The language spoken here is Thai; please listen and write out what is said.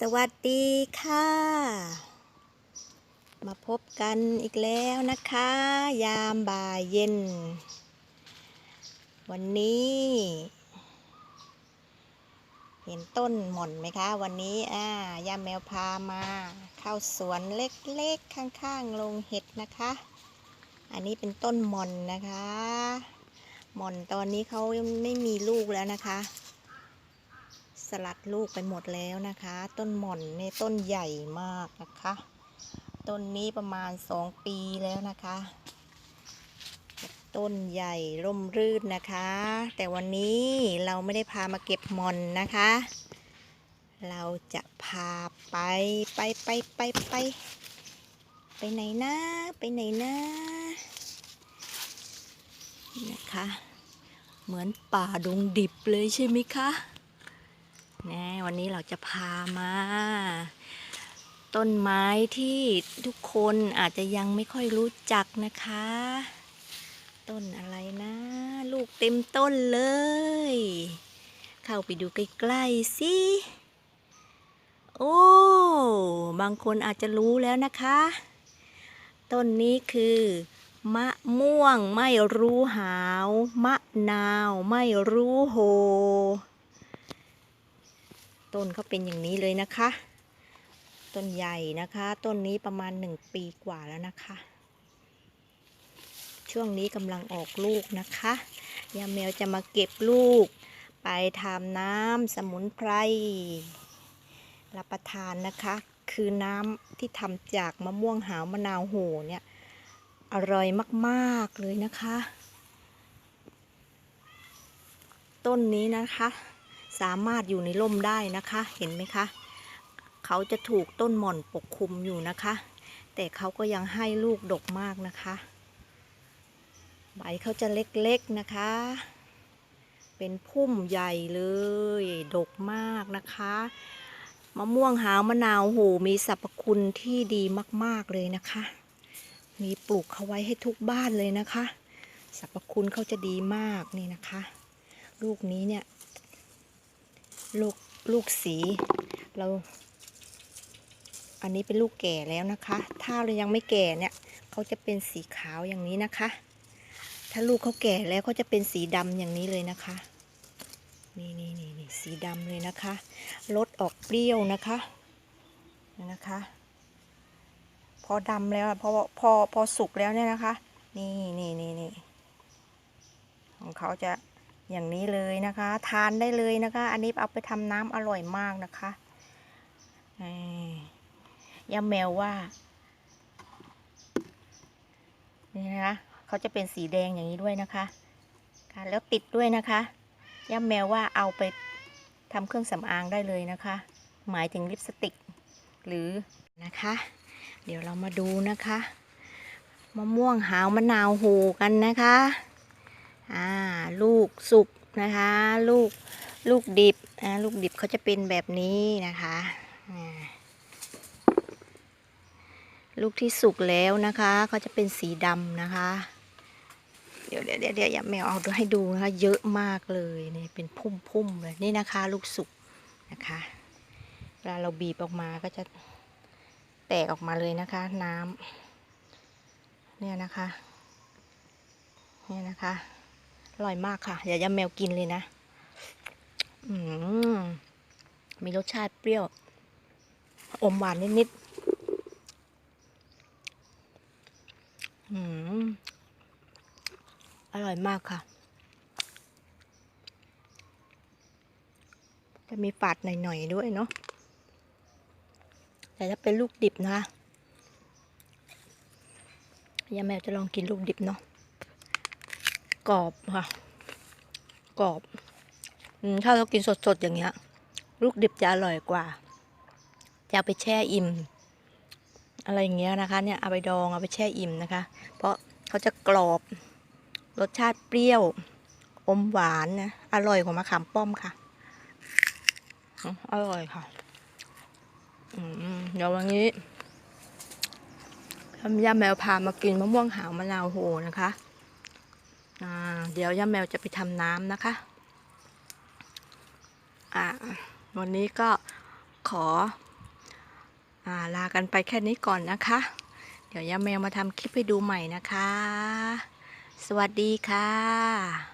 สวัสดีค่ะ มาพบกันอีกแล้วนะคะ ยามบ่ายเย็น วันนี้ เห็นต้นหม่อนไหมคะ วันนี้อ่ายามแมวพามาเข้าสวนเล็กๆ ข้างๆโรงเห็ดนะคะ อันนี้เป็นต้นหม่อนนะคะ หม่อนตอนนี้เขาไม่มีลูกแล้วนะคะ สลัดลูกไปหมดแล้วนะคะ ต้นหม่อนนี่ต้นใหญ่มากนะคะ ต้นนี้ประมาณสองปีแล้วนะคะ ต้นใหญ่ร่มรื่นนะคะ แต่วันนี้เราไม่ได้พามาเก็บหม่อนนะคะ เราจะพาไปไปไปไปไปไปไหนนะไปไหนนะนี่นะคะ เหมือนป่าดงดิบเลยใช่ไหมคะ น่วันนี้เราจะพามา ต้นไม้ที่ทุกคนอาจจะยังไม่ค่อยรู้จักนะคะ ต้นอะไรนะ ลูกเต็มต้นเลย เข้าไปดูใกล้ๆสิโอ้บางคนอาจจะรู้แล้วนะคะ ต้นนี้คือ มะม่วงไม่รู้หาว มะนาวไม่รู้โห ต้นเขาเป็นอย่างนี้เลยนะคะ ต้นใหญ่นะคะ ต้นนี้ประมาณหนึ่งปีกว่าแล้วนะคะ ช่วงนี้กำลังออกลูกนะคะยาแมวจะมาเก็บลูก ไปทำน้ำสมุนไพรรับประทานนะคะ คือน้ำที่ทำจากมะม่วงหาวมะนาวโหเนี่ยอร่อยมากๆเลยนะคะ ต้นนี้นะคะ สามารถอยู่ในร่มได้นะคะ เห็นไหมคะ เขาจะถูกต้นหม่อนปกคลุมอยู่นะคะ แต่เขาก็ยังให้ลูกดกมากนะคะ ใบเขาจะเล็กๆนะคะ เป็นพุ่มใหญ่เลย ดกมากนะคะมะม่วงหาวมะนาวโหมีสรรพคุณที่ดีมาก ๆ เลยนะคะ มีปลูกเขาไว้ให้ทุกบ้านเลยนะคะสรรพคุณเขาจะดีมากนี่นะคะ ลูกนี้เนี่ย ลูกลูกสี เรา อันนี้เป็นลูกแก่แล้วนะคะ ถ้าเรายังไม่แก่เนี่ยเขาจะเป็นสีขาวอย่างนี้นะคะ ถ้าลูกเขาแก่แล้วเขาจะเป็นสีดำอย่างนี้เลยนะคะนี่นี่นี่นสีดำเลยนะคะรสออกเปรี้ยวนะคะนะคะ พอดำแล้วพอพอพอสุกแล้วเนี่ยนะคะ นี่นี่นี่นี่ของเขาจะ อย่างนี้เลยนะคะ ทานได้เลยนะคะ อันนี้เอาไปทำน้ำอร่อยมากนะคะย่าแมวว่า นี่นะคะเขาจะเป็นสีแดงอย่างนี้ด้วยนะคะค่ะแล้วติดด้วยนะคะย่าแมวว่าเอาไปทำเครื่องสำอางได้เลยนะคะ หมายถึงลิปสติก หรือนะคะ เดี๋ยวเรามาดูนะคะมะม่วงหาวมะนาวโหกันนะคะ อ่าลูกสุกนะคะ ลูกลูกดิบอ่าลูกดิบเขาจะเป็นแบบนี้นะคะลูกที่สุกแล้วนะคะเขาจะเป็นสีดำนะคะเดี๋ยวเดี๋ยวเดี๋ยวเดี๋ยวอย่าแมวเอาให้ดูนะคะ เยอะมากเลยนี่เป็นพุ่มๆเลยนี่นะคะ ลูกสุกนะคะเวลาเราบีบออกมาก็จะแตกออกมาเลยนะคะ น้ำเนี่ยนะคะเนี่ยนะคะ อร่อยมากค่ะ อย่ายำแมวกินเลยนะ อืมมีรสชาติเปรี้ยว อมหวานนิดๆอืมอร่อยมากค่ะ จะมีฝาดหน่อยๆด้วยเนาะ แต่ถ้าเป็นลูกดิบนะคะยาแมวจะลองกินลูกดิบเนาะ กรอบค่ะ กรอบถ้าเรากินสดๆอย่างเงี้ย ลูกดิบจะอร่อยกว่า จะเอาไปแช่อิ่ม อะไรอย่างเงี้ยนะคะ เนี่ยเอาไปดองเอาไปแช่อิ่มนะคะ เพราะเขาจะกรอบ รสชาติเปรี้ยว อมหวานนะ อร่อยกว่ามะขามป้อมค่ะ อร่อยค่ะเดี๋ยววันนี้ทำยาแมวพามากินมะม่วงหาวมะนาวโหนะคะ เดี๋ยวย่าแมวจะไปทำน้ำนะคะ วันนี้ก็ขอลากันไปแค่นี้ก่อนนะคะ เดี๋ยวย่าแมวมาทำคลิปให้ดูใหม่นะคะ สวัสดีค่ะ